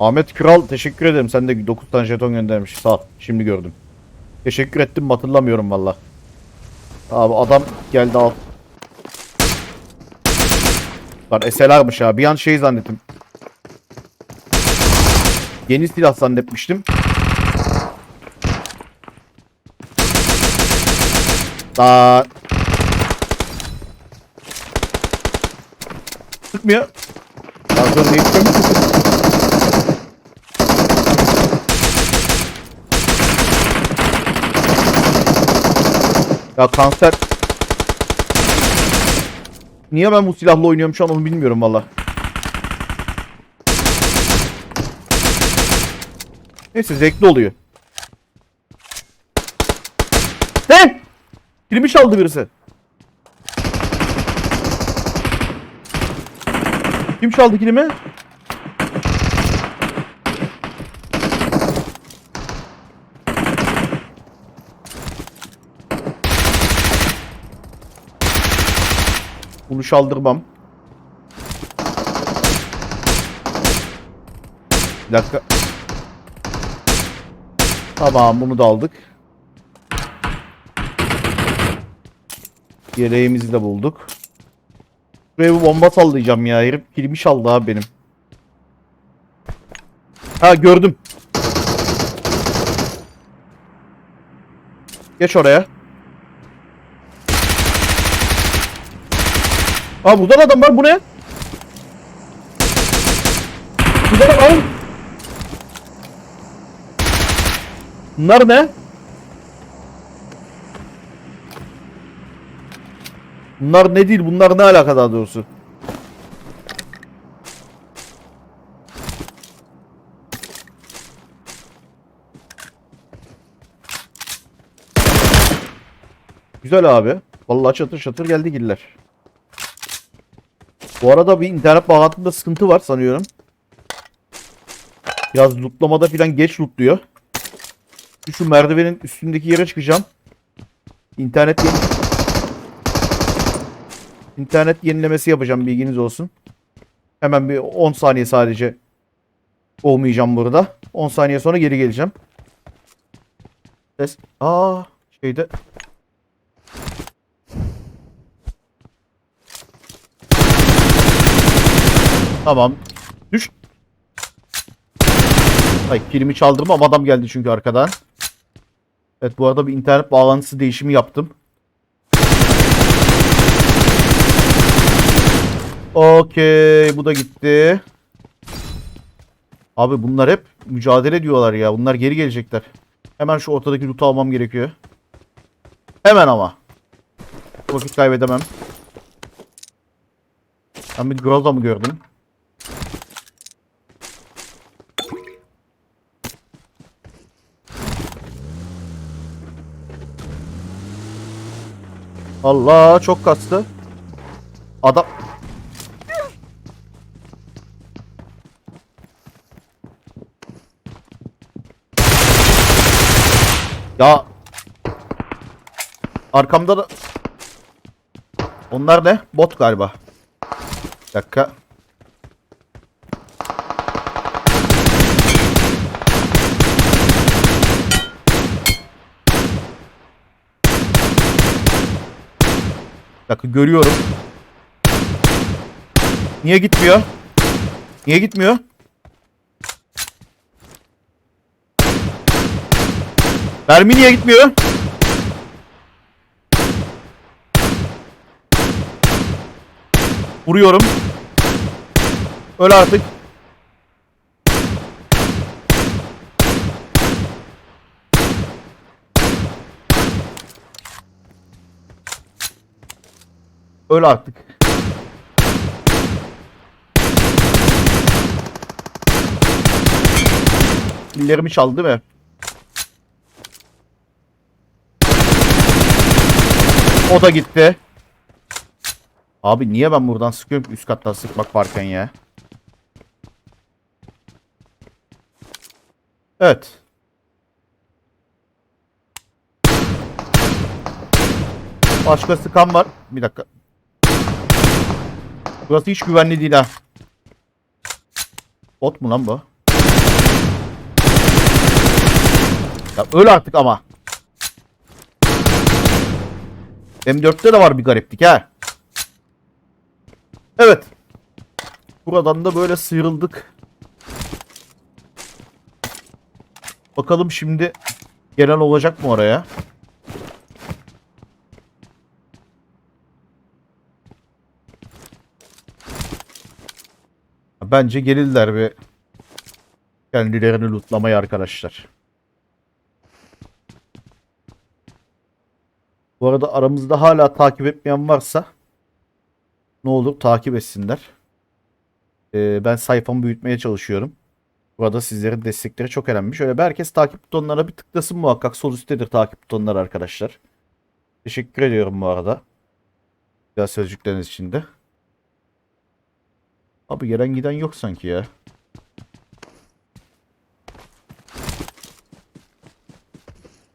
Ahmet Kral teşekkür ederim. Sen de 9 tane jeton göndermiş. Sağ ol. Şimdi gördüm. Teşekkür ettim hatırlamıyorum valla. Abi adam geldi al. Lan SLR'mış ha. Bir an şey zannettim. Yeni silah zannetmiştim. Daha Sıkmıyor. Daha sonra Ya kanser. Niye ben bu silahla oynuyorum şu an onu bilmiyorum valla. Neyse zevkli oluyor. He! Kilimi çaldı birisi. Kim çaldı kilimi? Bunu çaldırmam. Bir dakika. Tamam bunu da aldık. Yeleğimizi de bulduk. Buraya bir bomba sallayacağım ya. Herif kilimi çaldı abi benim. Ha gördüm. Geç oraya. Aa burada da adam var bu ne? Burada da var. Bunlar ne? Bunlar ne değil? Bunlar ne alaka daha doğrusu? Güzel abi. Vallahi çatır çatır geldi giller. Bu arada bir internet bağlantımda sıkıntı var sanıyorum. Biraz lootlamada falan geç lootluyor. Şu merdivenin üstündeki yere çıkacağım. İnternet yeni... İnternet yenilemesi yapacağım bilginiz olsun. Hemen bir 10 saniye sadece olmayacağım burada. 10 saniye sonra geri geleceğim. Ses. Aa şeyde Tamam. Düş. Ay kilimi çaldırma ama adam geldi çünkü arkadan. Evet bu arada bir internet bağlantısı değişimi yaptım. Okey bu da gitti. Abi bunlar hep mücadele ediyorlar ya. Bunlar geri gelecekler. Hemen şu ortadaki loot'u almam gerekiyor. Hemen ama. Vakit kaybedemem. Ben bir Groza mı gördüm? Allah çok kastı. Adam Ya Arkamda da Onlar ne? Bot galiba. Bir dakika. Bir görüyorum. Niye gitmiyor? Niye gitmiyor? Mermi niye gitmiyor? Vuruyorum. Öl artık. Öl artık. Killerimi çaldı değil mi? O da gitti. Abi niye ben buradan sıkıyorum üst kattan sıkmak varken ya? Evet. Başka sıkan var. Bir dakika. Burası hiç güvenli değil ha. Bot mu lan bu? Ya öl artık ama. M4'te de var bir gariplik ha. Evet. Buradan da böyle sıyrıldık. Bakalım şimdi gelen olacak mı oraya? Bence gelirler bir kendilerini lootlamaya arkadaşlar. Bu arada aramızda hala takip etmeyen varsa ne olur takip etsinler. Ee, ben sayfamı büyütmeye çalışıyorum. Burada sizlerin destekleri çok önemli. Şöyle bir herkes takip butonlarına bir tıklasın muhakkak. Sol üsttedir takip butonları arkadaşlar. Teşekkür ediyorum bu arada. Güzel sözcükleriniz için de. Abi gelen giden yok sanki ya.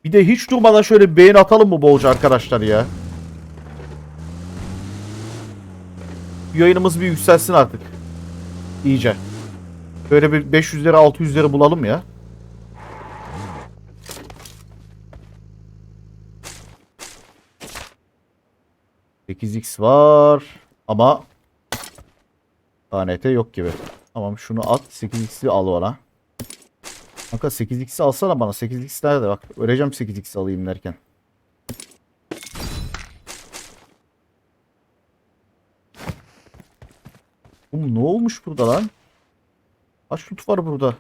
Bir de hiç durmadan şöyle bir beğeni atalım mı bolca arkadaşlar ya. Yayınımız bir yükselsin artık. İyice. Böyle bir 500'leri 600'leri bulalım ya. x var ama KNT yok gibi. Tamam şunu at 8x'i al bana. Kanka 8x'i alsana bana. 8x nerede bak. Öleceğim 8x alayım derken. Oğlum ne olmuş burada lan? Kaç tut var burada?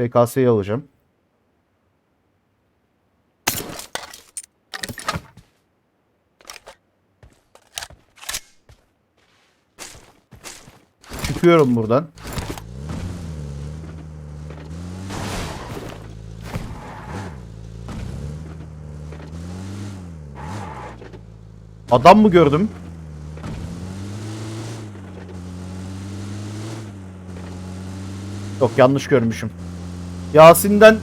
PKS'yi alacağım. Çıkıyorum buradan. Adam mı gördüm? Yok yanlış görmüşüm. Yasin'den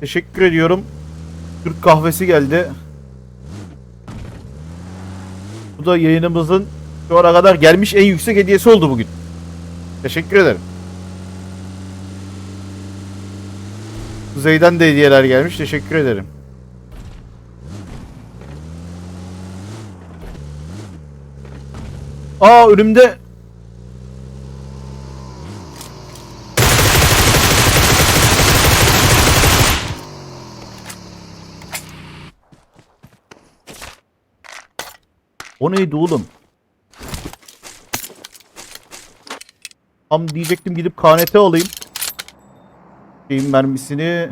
teşekkür ediyorum. Türk kahvesi geldi. Bu da yayınımızın şu ana kadar gelmiş en yüksek hediyesi oldu bugün. Teşekkür ederim. Kuzey'den de hediyeler gelmiş. Teşekkür ederim. Aa önümde O neydi oğlum? Tam diyecektim gidip KNT alayım. Şeyin mermisini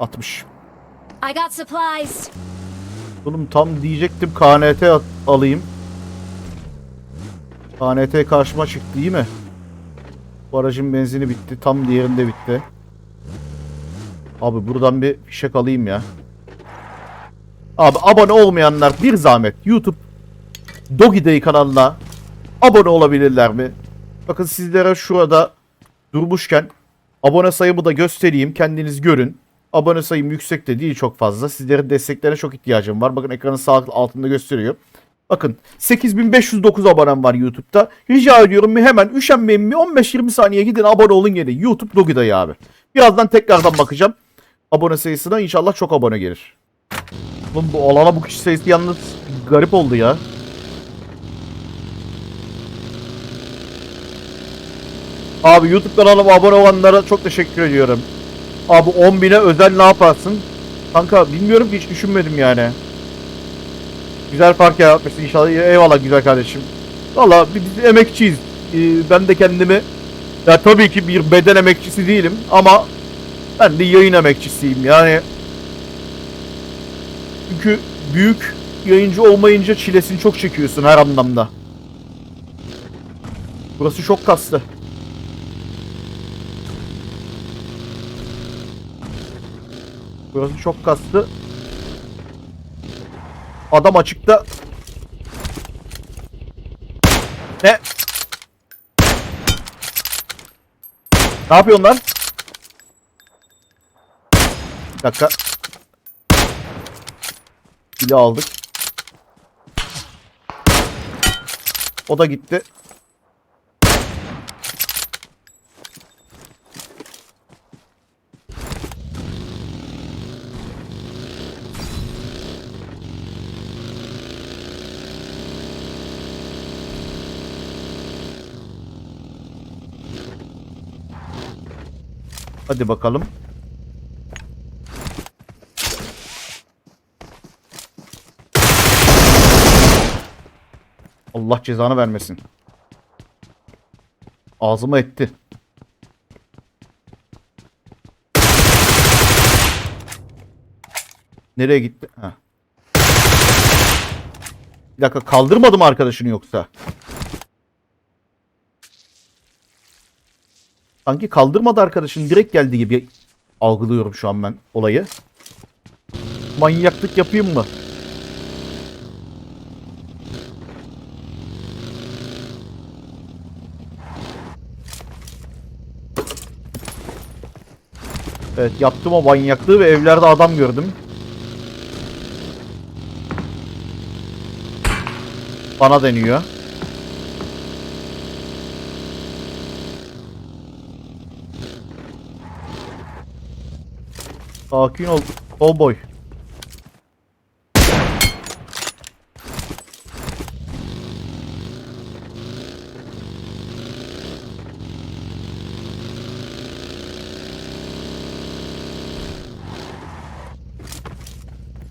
60. I got supplies. Oğlum tam diyecektim KNT at- alayım. KNT karşıma çıktı değil mi? Bu aracın benzini bitti. Tam diğerinde bitti. Abi buradan bir fişek alayım ya. Abi abone olmayanlar bir zahmet YouTube Dogi Day kanalına abone olabilirler mi? Bakın sizlere şurada durmuşken abone sayımı da göstereyim. Kendiniz görün. Abone sayım yüksek de değil çok fazla. Sizlerin desteklerine çok ihtiyacım var. Bakın ekranın sağ altında gösteriyor. Bakın 8509 abonem var YouTube'da. Rica ediyorum bir hemen üşenmeyin bir 15-20 saniye gidin abone olun yeri. YouTube Dogi Day abi. Birazdan tekrardan bakacağım. Abone sayısına inşallah çok abone gelir. Oğlum bu alana bu kişi sayısı yalnız garip oldu ya. Abi YouTube kanalıma abone olanlara çok teşekkür ediyorum. Abi 10 bine özel ne yaparsın? Kanka bilmiyorum hiç düşünmedim yani. Güzel fark yaratmışsın inşallah. Eyvallah güzel kardeşim. Valla biz emekçiyiz. Ee, ben de kendimi ya tabii ki bir beden emekçisi değilim ama ben de yayın emekçisiyim yani. Çünkü büyük yayıncı olmayınca çilesini çok çekiyorsun her anlamda. Burası çok kaslı. Burası çok kastı. Adam açıkta. Ne? Ne yapıyorsun lan? Bir dakika. Bile aldık. O da gitti. Hadi bakalım. Allah cezanı vermesin. Ağzıma etti. Nereye gitti? Ha. Bir dakika kaldırmadı mı arkadaşını yoksa? Sanki kaldırmadı arkadaşın direkt geldi gibi algılıyorum şu an ben olayı. Manyaklık yapayım mı? Evet yaptım o manyaklığı ve evlerde adam gördüm. Bana deniyor. Sakin ol. Cowboy.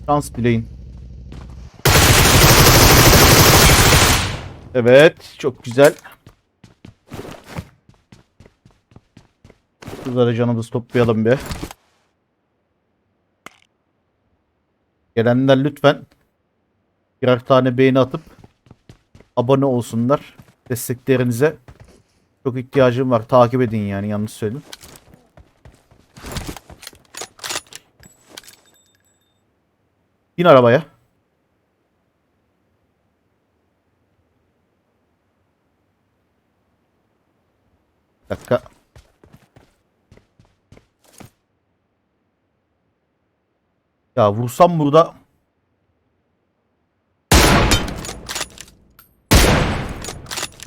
Şans dileyin. Evet. Çok güzel. Şurada canımızı toplayalım bir. Gelenler lütfen birer tane beğeni atıp abone olsunlar. Desteklerinize çok ihtiyacım var. Takip edin yani yanlış söyledim. Bin arabaya. Bir dakika. Ya vursam burada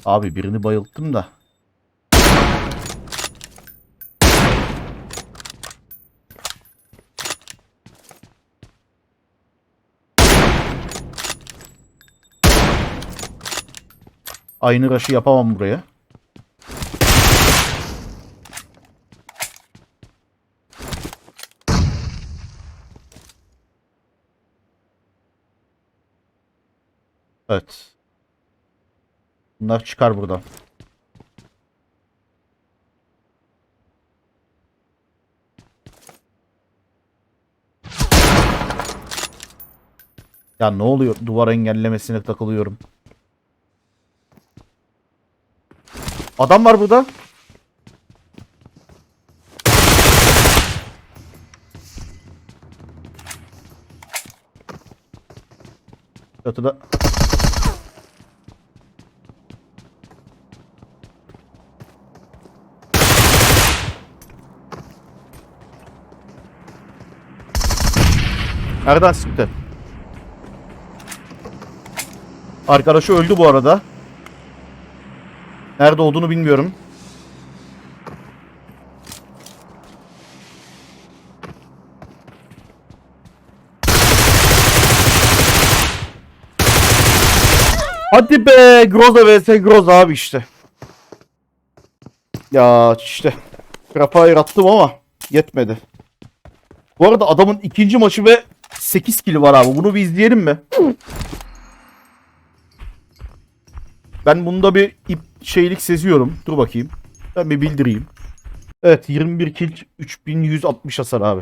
Abi birini bayılttım da. Aynı rush'ı yapamam buraya. Evet. Bunlar çıkar buradan. Ya ne oluyor? Duvar engellemesine takılıyorum. Adam var burada. Çatıda. Nereden sıktı? Arkadaşı öldü bu arada. Nerede olduğunu bilmiyorum. Hadi be Groza vs Groza abi işte. Ya işte. Prefire attım ama yetmedi. Bu arada adamın ikinci maçı ve 8 kill var abi. Bunu bir izleyelim mi? Ben bunda bir ip şeylik seziyorum. Dur bakayım. Ben bir bildireyim. Evet 21 kill 3160 hasar abi.